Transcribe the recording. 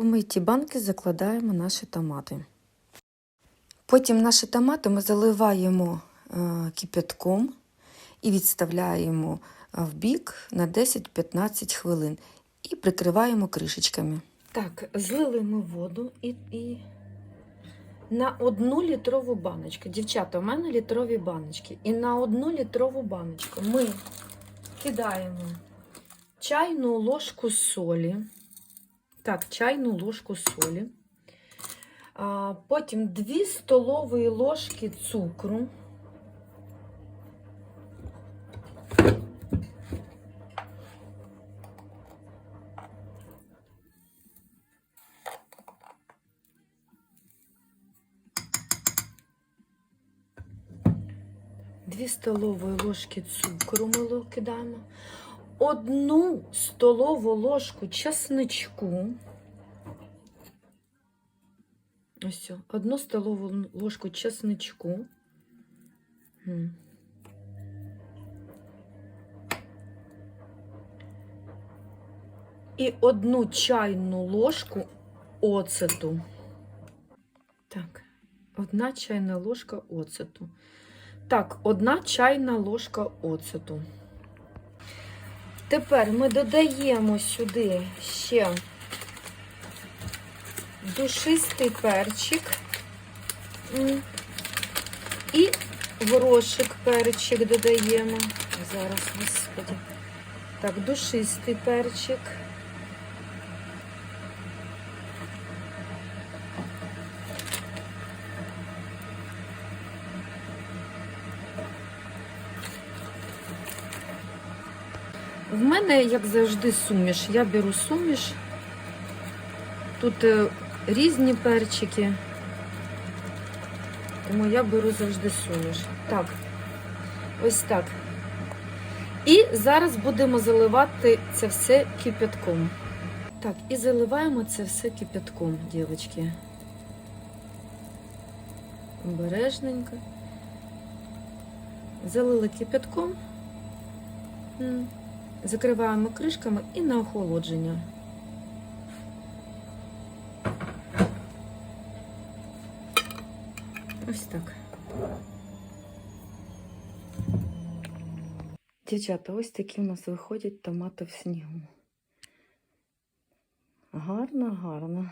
В миті банки закладаємо наші томати. Потім наші томати ми заливаємо е, кипятком і відставляємо е, в бік на 10-15 хвилин і прикриваємо кришечками. Так, злили ми воду і, і на одну літрову баночку. Дівчата, у мене літрові баночки. І на одну літрову баночку ми кидаємо чайну ложку солі. Так, чайну ложку солі. Потім 2 столові ложки цукру. Дві столові ложки цукру ми кидаємо. Одну столову ложку чесничку. Ось, одну столову ложку чесничку. І одну чайну ложку оцету. Так, одна чайна ложка оцету. Так, одна чайна ложка оцету. Тепер ми додаємо сюди ще душистий перчик і горошик перчик додаємо. Зараз, господи. Так, душистий перчик. В мене, як завжди, суміш. Я беру суміш. Тут е, різні перчики. Тому я беру завжди суміш. Так, ось так. І зараз будемо заливати це все кипятком. Так, і заливаємо це все кипятком, дівчатки. Обережненько. Залили кипятком. Закриваємо кришками і на охолодження. Ось так. Дівчата, ось такі у нас виходять томати в снігу. Гарно, гарно.